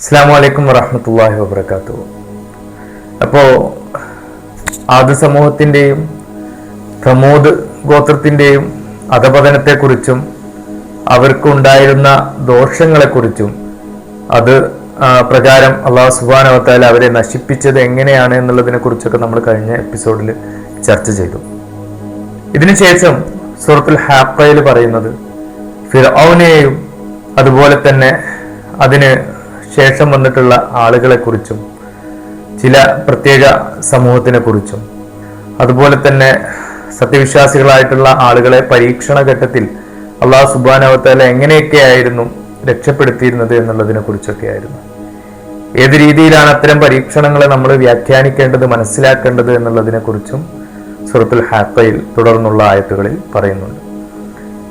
അസ്സാം വലൈക്കും വറഹമത്തല്ലാഹി വാബർക്കാത്തു അപ്പോൾ ആദ്യ സമൂഹത്തിന്റെയും പ്രമോദ് ഗോത്രത്തിന്റെയും അധപതനത്തെക്കുറിച്ചും അവർക്കുണ്ടായിരുന്ന ദോഷങ്ങളെക്കുറിച്ചും അത് പ്രകാരം അള്ളാഹു സുബാനവത്താൽ അവരെ നശിപ്പിച്ചത് എങ്ങനെയാണ് എന്നുള്ളതിനെ കുറിച്ചൊക്കെ നമ്മൾ കഴിഞ്ഞ എപ്പിസോഡിൽ ചർച്ച ചെയ്തു. ഇതിനുശേഷം സൂറത്തുൽ ഹാപ്പയിൽ പറയുന്നത് ഫിറൌനെയും അതുപോലെ തന്നെ അതിന് ശേഷം വന്നിട്ടുള്ള ആളുകളെക്കുറിച്ചും ചില പ്രത്യേക സമൂഹത്തിനെ കുറിച്ചും അതുപോലെ തന്നെ സത്യവിശ്വാസികളായിട്ടുള്ള ആളുകളെ പരീക്ഷണ ഘട്ടത്തിൽ അള്ളാഹു സുബാനവത്താല എങ്ങനെയൊക്കെയായിരുന്നു രക്ഷപ്പെടുത്തിയിരുന്നത് എന്നുള്ളതിനെ കുറിച്ചൊക്കെ ആയിരുന്നു ഏത് രീതിയിലാണ് അത്തരം പരീക്ഷണങ്ങളെ നമ്മൾ വ്യാഖ്യാനിക്കേണ്ടത് മനസ്സിലാക്കേണ്ടത് എന്നുള്ളതിനെ കുറിച്ചും സുറത്തുൽ ഹാക്കയിൽ തുടർന്നുള്ള ആയത്തുകളിൽ പറയുന്നുണ്ട്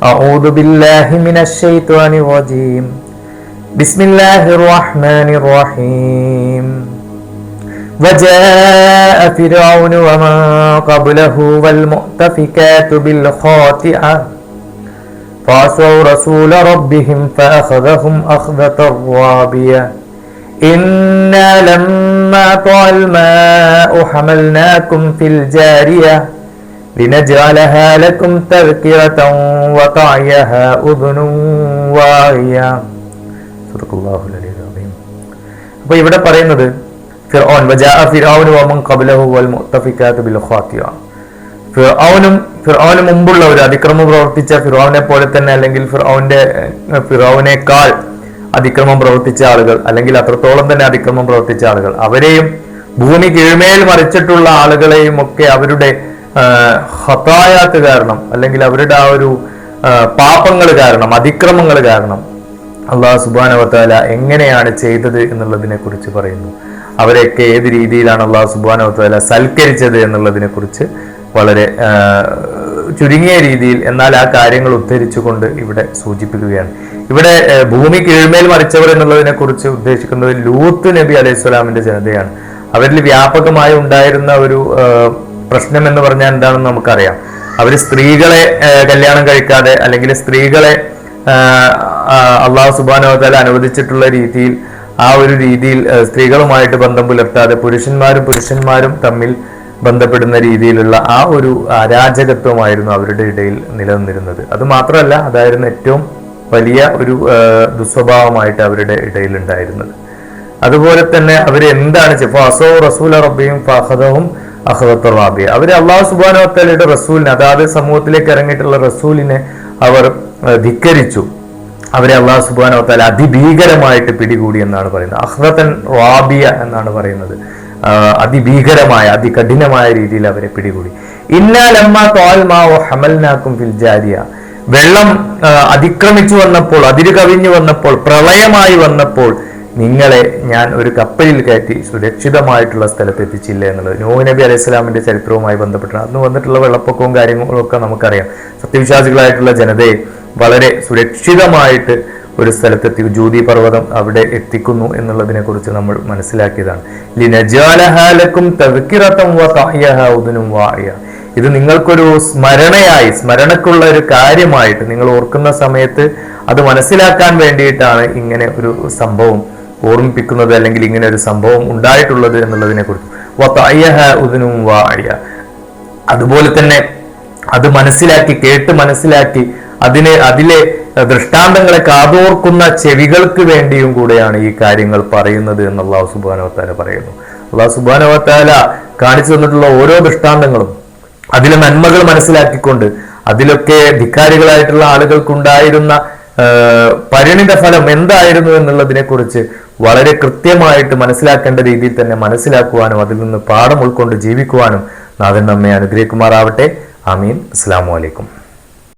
أعوذ بالله من الشيطان الرجيم بسم الله الرحمن الرحيم وجاء فرعون ومن قبله والمؤتفكات بالخاطئة فعصوا رسول ربهم فأخذهم أخذة رابية إنا لما طغى الماء حملناكم في الجارية لنجعلها لكم تذكرة وتعيها أذن واعية അപ്പൊ ഇവിടെ പറയുന്നത് ഫിർഔൻ മുമ്പുള്ള ഒരു അതിക്രമം പ്രവർത്തിച്ച ഫിർഔനെ പോലെ തന്നെ അല്ലെങ്കിൽ ഫിർഔന്റെ ഫിറൌനേക്കാൾ അതിക്രമം പ്രവർത്തിച്ച ആളുകൾ അല്ലെങ്കിൽ അത്രത്തോളം തന്നെ അതിക്രമം പ്രവർത്തിച്ച ആളുകൾ അവരെയും ഭൂമി കീഴ്മേൽ മറിച്ചിട്ടുള്ള ആളുകളെയും ഒക്കെ അവരുടെ ഹത്തായാത്ത് കാരണം അല്ലെങ്കിൽ അവരുടെ ആ ഒരു പാപങ്ങൾ കാരണം അതിക്രമങ്ങൾ കാരണം അള്ളാഹു സുബാനവത്താല എങ്ങനെയാണ് ചെയ്തത് എന്നുള്ളതിനെ കുറിച്ച് പറയുന്നു. അവരെയൊക്കെ ഏത് രീതിയിലാണ് അള്ളാഹു സുബാനവത്താല സൽക്കരിച്ചത് എന്നുള്ളതിനെ കുറിച്ച് വളരെ ചുരുങ്ങിയ രീതിയിൽ എന്നാൽ ആ കാര്യങ്ങൾ ഉദ്ധരിച്ചുകൊണ്ട് ഇവിടെ സൂചിപ്പിക്കുകയാണ്. ഇവിടെ ഭൂമി കീഴ്മേൽ മറിച്ചവർ എന്നുള്ളതിനെ കുറിച്ച് ഉദ്ദേശിക്കുന്നത് ലൂത്ത് നബി അലൈഹി സ്വലാമിന്റെ ജനതയാണ്. അവരിൽ വ്യാപകമായി ഉണ്ടായിരുന്ന ഒരു പ്രശ്നം എന്ന് പറഞ്ഞാൽ എന്താണെന്ന് നമുക്കറിയാം. അവർ സ്ത്രീകളെ കല്യാണം കഴിക്കാതെ അല്ലെങ്കിൽ സ്ത്രീകളെ അള്ളാഹു സുബാനോതല അനുവദിച്ചിട്ടുള്ള രീതിയിൽ ആ ഒരു രീതിയിൽ സ്ത്രീകളുമായിട്ട് ബന്ധം പുലർത്താതെ പുരുഷന്മാരും പുരുഷന്മാരും തമ്മിൽ ബന്ധപ്പെടുന്ന രീതിയിലുള്ള ആ ഒരു അരാജകത്വമായിരുന്നു അവരുടെ ഇടയിൽ നിലനിന്നിരുന്നത്. അത് മാത്രമല്ല അതായിരുന്നു ഏറ്റവും വലിയ ഒരു ദുസ്വഭാവമായിട്ട് അവരുടെ ഇടയിൽ ഉണ്ടായിരുന്നത്. അതുപോലെ തന്നെ അവർ എന്താണ് ഫാസോ റസൂൽ റബ്ബിയും ഫഹദവും അഹദത്ത് റാബിയ. അവർ അള്ളാഹു സുബാനോത്തലയുടെ റസൂലിനെ അതാത് സമൂഹത്തിലേക്ക് ഇറങ്ങിയിട്ടുള്ള റസൂലിനെ അവർ ധിക്കരിച്ചു. അവരെ അള്ളാഹു സുബാനോത്തല അതിഭീകരമായിട്ട് പിടികൂടി എന്നാണ് പറയുന്നത്. അഹ്റത്തൻ റാബിയ എന്നാണ് പറയുന്നത്. അതിഭീകരമായ അതികഠിനമായ രീതിയിൽ അവരെ പിടികൂടി. ഇന്നാലമ്മ തോൽമാവോ ഹമൽനാക്കും ഫിൽ ജാരിയ. വെള്ളം അതിക്രമിച്ചു വന്നപ്പോൾ അതിര് കവിഞ്ഞു വന്നപ്പോൾ പ്രളയമായി വന്നപ്പോൾ നിങ്ങളെ ഞാൻ ഒരു കപ്പലിൽ കയറ്റി സുരക്ഷിതമായിട്ടുള്ള സ്ഥലത്ത് എത്തിച്ചില്ല എന്നുള്ളത്. നൂഹ് നബി അലൈഹി സ്വലാമിന്റെ ചരിത്രവുമായി ബന്ധപ്പെട്ടാണ്. അന്ന് വന്നിട്ടുള്ള വെള്ളപ്പൊക്കവും കാര്യങ്ങളും ഒക്കെ നമുക്കറിയാം. സത്യവിശ്വാസികളായിട്ടുള്ള ജനതയെ വളരെ സുരക്ഷിതമായിട്ട് ഒരു സ്ഥലത്തെത്തി. ജ്യൂതി പർവതം അവിടെ എത്തിക്കുന്നു എന്നുള്ളതിനെ കുറിച്ച് നമ്മൾ മനസ്സിലാക്കിയതാണ്. ലിനജാലഹാലക്കും തവിക്കിറത്തം ഇത് നിങ്ങൾക്കൊരു സ്മരണയായി സ്മരണക്കുള്ള ഒരു കാര്യമായിട്ട് നിങ്ങൾ ഓർക്കുന്ന സമയത്ത് അത് മനസ്സിലാക്കാൻ വേണ്ടിയിട്ടാണ് ഇങ്ങനെ ഒരു സംഭവം ഓർമ്മിപ്പിക്കുന്നത് അല്ലെങ്കിൽ ഇങ്ങനെ ഒരു സംഭവം ഉണ്ടായിട്ടുള്ളത് എന്നുള്ളതിനെ കുറിച്ച്. അതുപോലെ തന്നെ അത് മനസ്സിലാക്കി കേട്ട് മനസ്സിലാക്കി അതിനെ അതിലെ ദൃഷ്ടാന്തങ്ങളെ കാതോർക്കുന്ന ചെവികൾക്ക് വേണ്ടിയും കൂടെയാണ് ഈ കാര്യങ്ങൾ പറയുന്നത് എന്ന് അള്ളാഹു സുബാനവത്താല പറയുന്നു. അള്ളാഹു സുബാനവത്താല കാണിച്ചു തന്നിട്ടുള്ള ഓരോ ദൃഷ്ടാന്തങ്ങളും അതിലെ നന്മകൾ മനസ്സിലാക്കിക്കൊണ്ട് അതിലൊക്കെ ധിക്കാരികളായിട്ടുള്ള ആളുകൾക്കുണ്ടായിരുന്ന പരിണിത ഫലം എന്തായിരുന്നു എന്നുള്ളതിനെ കുറിച്ച് വളരെ കൃത്യമായിട്ട് മനസ്സിലാക്കേണ്ട രീതിയിൽ തന്നെ മനസ്സിലാക്കുവാനും അതിൽ നിന്ന് പാഠം ഉൾക്കൊണ്ട് ജീവിക്കുവാനും നാഥൻ നമ്മെ അനുഗ്രഹിക്കുമാറാവട്ടെ. അമീൻ അസ്സാം വലൈക്കും